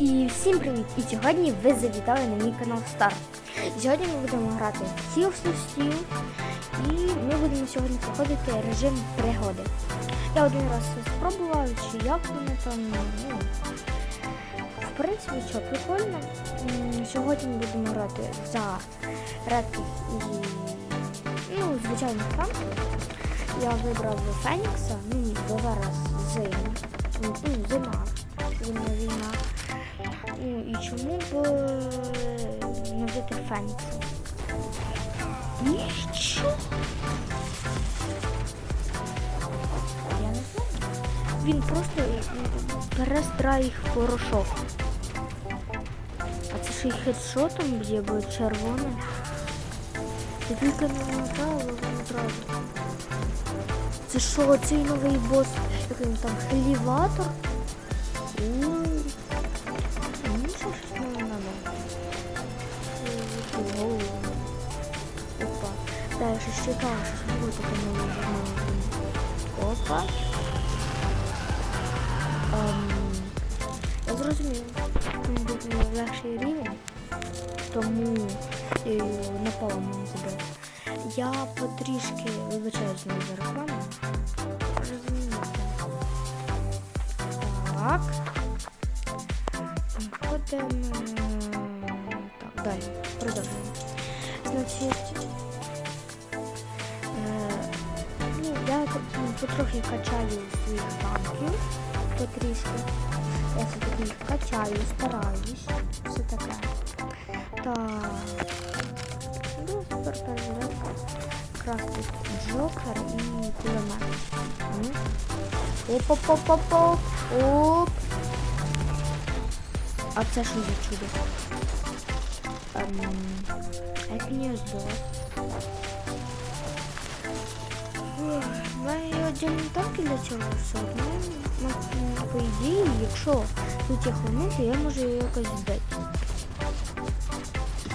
І всім привіт! І сьогодні ви завітали на мій канал. І Сьогодні ми будемо грати в of Steel і ми будемо сьогодні проходити режим пригоди. Я один раз спробував, чи як воно там. Ну, в принципі, що прикольно. Сьогодні ми будемо грати за редких і ну, звичайних танків. Я вибрав Фенікса, ну, бо зараз зима. Зима, зимна війна. Ну і чому б е, не взяти Фенікса? Нічого. Я не знаю. Він просто перестрає їх порошок. А це ще й хедшотом б'є, бо червоне. Ти тільки не нажала, воно одразу. Це що, цей новий бос? Який він там хеліватор? Таке нове нове. Опа. Ем, я зрозумів. Він буде легший рівень, тому я його напалом не забив. Я потрішки вибачаюсь за рекламу. Так. Виходимо. Так, далі. Продовжуємо. Значить. Потрохи качаю своїх танків. Потрішки. Я все-таки качаю, стараюсь. Все таке. Так. Ну, супер перезарядка. Красний джокер і кулемет. Оп-оп-оп-оп-оп. Оп. А це що за чудо? Ем, як мені його мене є отдельні танки для цього все. Ну, ну, ну, по ідеї, якщо тут є хвилини, то я можу його якось збити.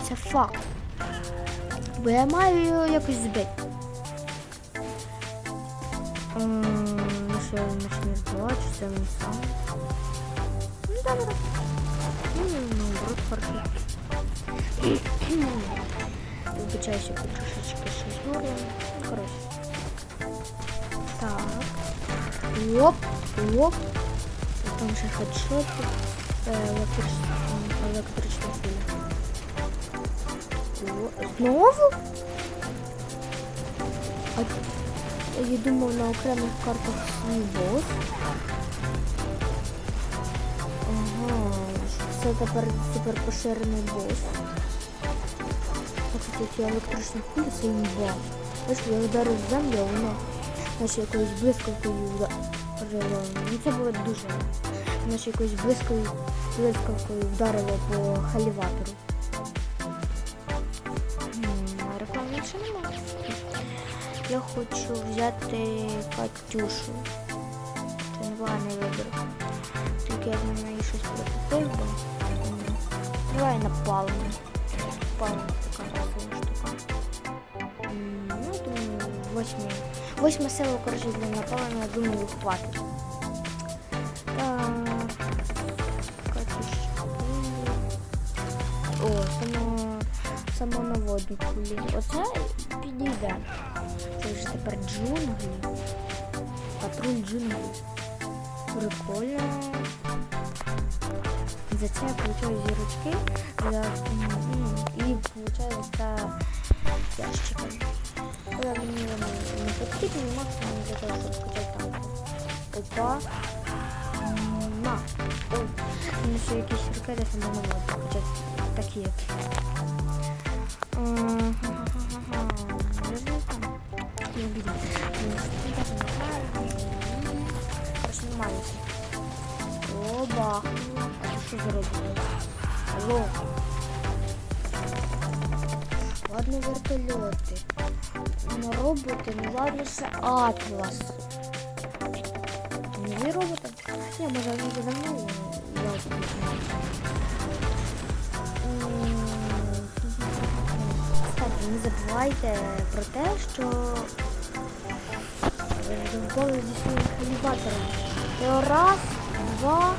Це факт. Бо я маю його якось збити. Ну що я почну збивати, чи це він сам? Ну добре. Ну, наоборот, хорошо. Вибачаюся, по трошечки щось горло. Ну, коротше. Так. Оп, оп. Там ще хедшот. Е, електрична, електрична Знову? А я думав на окремих картах свій бос. Ага, це тепер тепер поширений бос. А кстати, електрична куля це. Бачите, я ударив в землю, а наче якоюсь блискавкою вдарило. Ну це було дуже. Наче якоюсь блискавкою, блискавкою вдарило по халіватору. Реклами більше немає. Я хочу взяти Катюшу. Це непоганий вибір. Тільки я на неї щось прикупив, давай напалимо. Напалимо Восьма сила, для напалення, думаю, хватить. Так. О, само, самонаводні кулі. Оце підійде. Це вже тепер джунглі. Патруль джунглі. Прикольно. За це я получаю зірочки. За, і получаю за ящики. Але мені вони не потрібні, максимум щоб скачати танки. Опа. На. О. Мені ще якісь ракети. Хоча такі ха-ха-ха-ха. Не знаю там. Не буду. Поснімаюся. О, бахну. А що зробили? Алло. Ладно, вертольоти. Роботи, ну ладно, Атлас. Нові роботи? Ні, може, вже давно, я Кстати, не забувайте про те, що ви розмовляли зі своїм калібатором. То раз, два,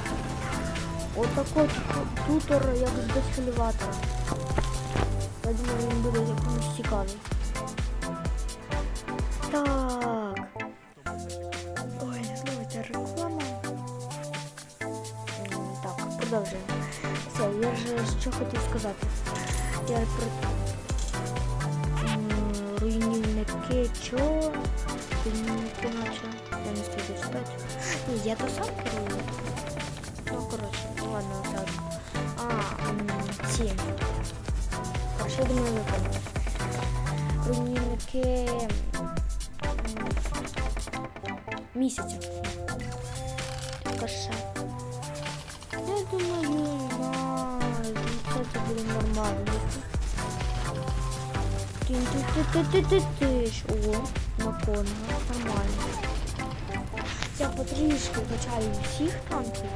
Отако тутор, як з десхаліватора. Я думаю, він буде якомусь цікавий. Продовжуємо. Все, я ж що хотів сказати. Я про руйнівники чого? Руйнівники наче. Я не спію читати. Ні, я то сам керую. Ну, коротше, ладно, так. А, ці. Коротше, я думаю, ви поняли. Руйнівники місяця. Коша. Думаю, на це це буде нормально. Ти-ти-ти-ти-ти-ти-ти. О, на конга. Нормально. Я потрішки качаю всіх танків.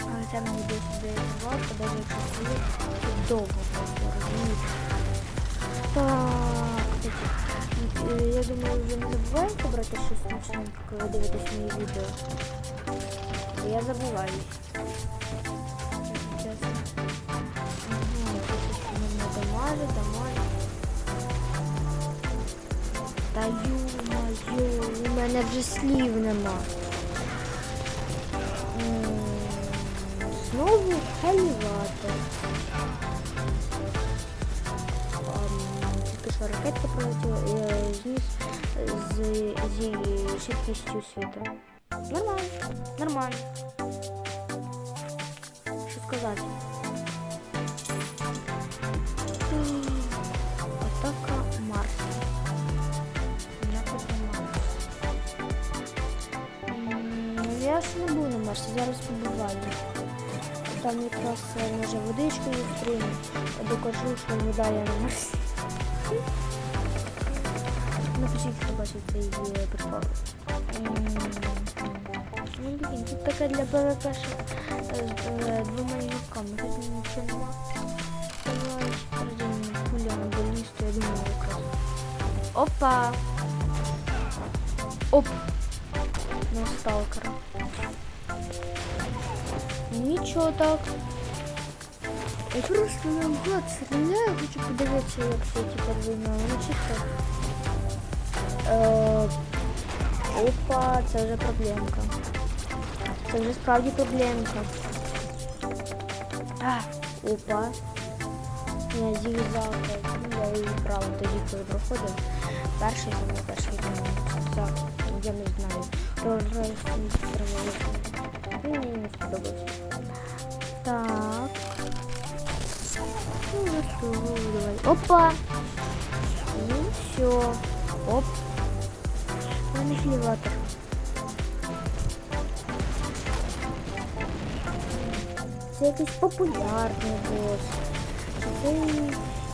Але це мені досить важко, навіть якщо коли довго просто розумієте. Так, я думаю, ви не забуваєте брати щось смачненьке, коли дивитесь мої відео. Я забуваю. Чесно. Мене дамажить, дамажить. Та ю-моє, у мене вже слів нема. Знову халівати. Тільки що ракетка прилетіла і е, зніс з, зі швидкістю світу. Нормально, нормально. Що сказати? Атака Марса. Я ж не буду на Марсі, зараз побуваю. Там якраз е, може водичку зустріну, докажу, що вода я на Марсі. Напишіть, хто бачить цей е, прикол. М, Ну, блін, тут таке для ПВП ще е, з е, двома ігроками, тут нічого нема. Давай, перейдемо пуля на балісту, я думаю, якраз. Опа! Оп! На сталкера. Нічого так. Я просто наугад стріляю, хочу подивитися, як це типа двійна. Воно чисто. Е, опа, це вже проблемка. Це вже справді проблемка. А, опа. Я зігзаг, ну, я її брав тоді, коли проходив. Перший там перший зігзаг, я не знаю. Роль Мені не сподобався. Так. Ну, что, давай. Опа! Ну все. Оп. Манипулятор. Це якийсь популярний бос. Цей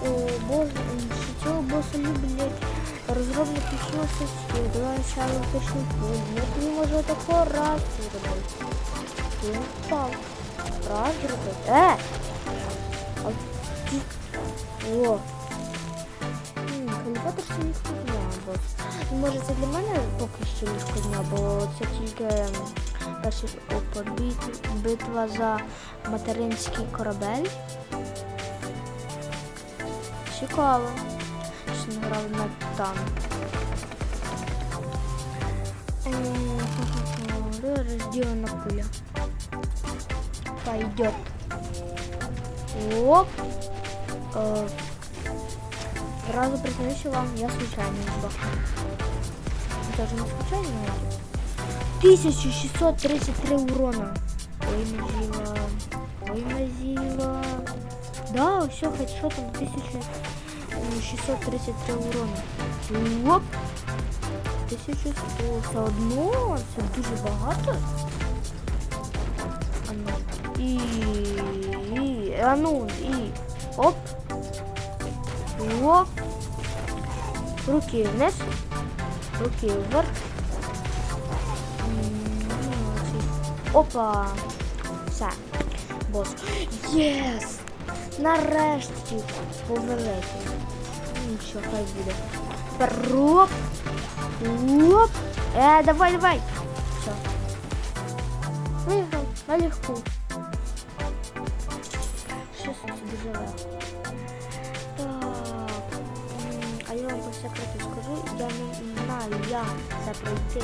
е, бос, чи цього боса люблять розробники філософські, два шалотичний пункт. Як він може такого раз зробити? Він впав. Раз зробити. Е! О! М, Каліфатор це легко дня, бос. Може це для мене поки що легко дня, бо це тільки ем, перший бит, битва за материнський корабель. Цікаво. Що не грав на танк. М, хо-хо-хо, пуля. Пойдет. Оп. Э, Сразу признаюсь вам, я случайно не бахнул. Даже не случайно, но 1633 урона. Ой, Мазила. Ой, Мазила. Да, все, хедшотом 1633 урона. Оп. 1100. Все одно, це дуже багато. А ну. І, і, а ну, і. Оп. Оп. Руки вниз. Руки вверх. Опа. Все. Бос. Єс! Нарешті повеликий. Нічого, хай буде. Тепер оп. Е, давай, давай. Все. Виграв. на Секрету скажу, я не знаю, як це пройти.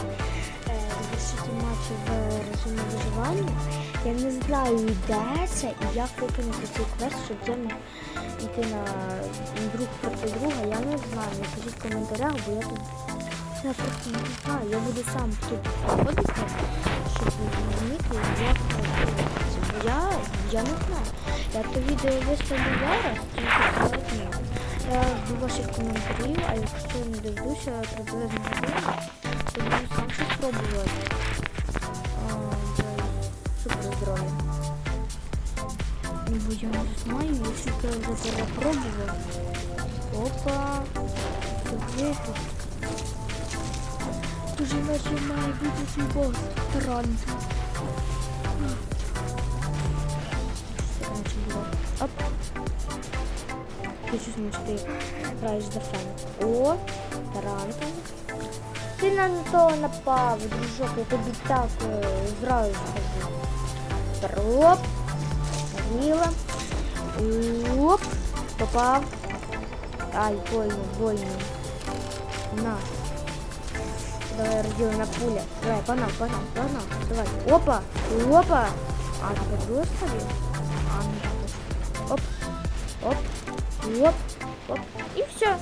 Е, Завершити матчі в режимі виживання. Я не знаю, де це і як виконати цей квест, щоб я міг йти на друг проти друга. Я не знаю. Напишіть в коментарях, бо я тут я просто не знаю. Я буду сам тут проходити, щоб розуміти, як це я, я не знаю. Я то відео виставлю зараз, тільки сьогодні. Я жду ваших коментарів, а якщо не дождуся приблизно годину, то буду сам щось пробувати. Супер здоров'я. Ну, бо я не знаю, якщо я вже перепробував. Опа. Вихід. Дуже наче має бути цей бос. Було? Оп. Я чувствую, що ти граєш за фен. О, таранти. Ти на того напав, дружок, я тобі так е, зразу скажу. Троп. Зніла. Оп. Попав. Ай, больно, больно. На. Давай, разделана пуля. Давай, погнал, погнал, погнал. Давай. Опа. Опа. А, ты другой ставил? А, ну так. Оп. Оп. Оп. Оп. І все.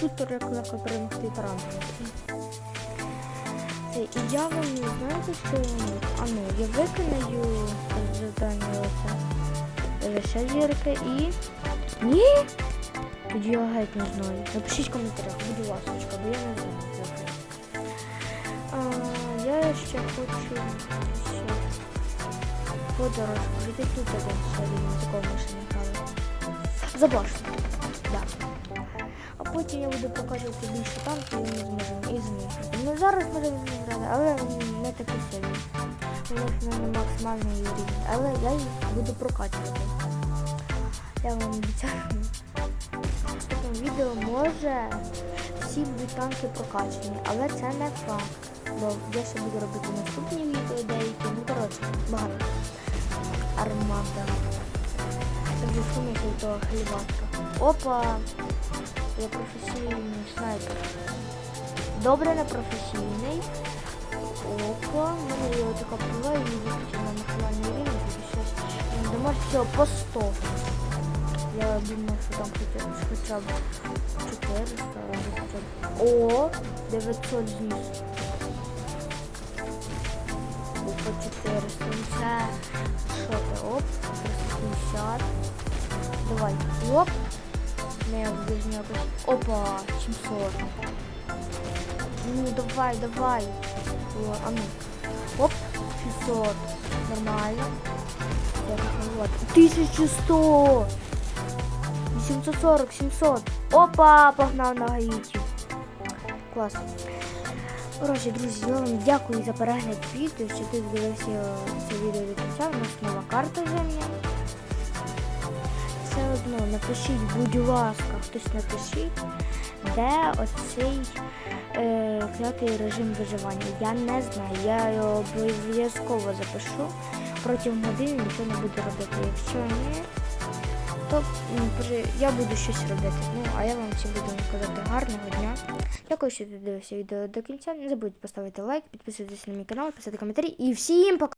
Це тут легко перемогти. Це і я вам не знаєте, що? А ну, я виконаю завдання оце. Лише зірки і. Ні? Тоді я геть не знаю. Напишіть в коментарях, будь ласка, бо я не знаю. А, я ще хочу подорож. Где тут один серію, з якого ми не Да. А потім я буду показувати більше танків і ми зможемо і зміграти. Ну зараз можемо зіграти, але не такі сильні. У них не максимальний рівень. Але я їх буду прокачувати. Я вам обіцяю. В цьому відео може всі будуть танки прокачані, але це не факт. Бо я ще буду робити наступні відео деякі. Ну коротше, багато. Армада. Це вже суміш від того хлібатка. Опа! Я професійний снайпер. Добре не професійний. Опа, в мене є така пила і виключив на максимальний рівень. Дамо всього по 100. Я думав, що там хоча, б 400, або хоча б... О, 900 зніс. Опа, 400. Ну Це що це? Оп, 350. Давай. Оп. Не, ближню якось. Опа, 700. Ну, давай, давай. О, а ну. Оп, 600. Нормально. Вот. 1100. 740, 700. Опа, погнав на Гаїті. Клас. Коротше, друзі, я вам дякую за перегляд відео, що ти дивився це відео до кінця. У нас нова карта зимня. Одно напишіть, будь ласка, хтось напишіть, де оцей е, клятий режим виживання. Я не знаю, я його обов'язково запишу. Протягом години нічого не буду робити. Якщо ні, то я буду щось робити. Ну, а я вам всім буду казати гарного дня. Дякую, що ти дивився відео до кінця. Не забудьте поставити лайк, підписуйтесь на мій канал, писати коментарі і всім пока!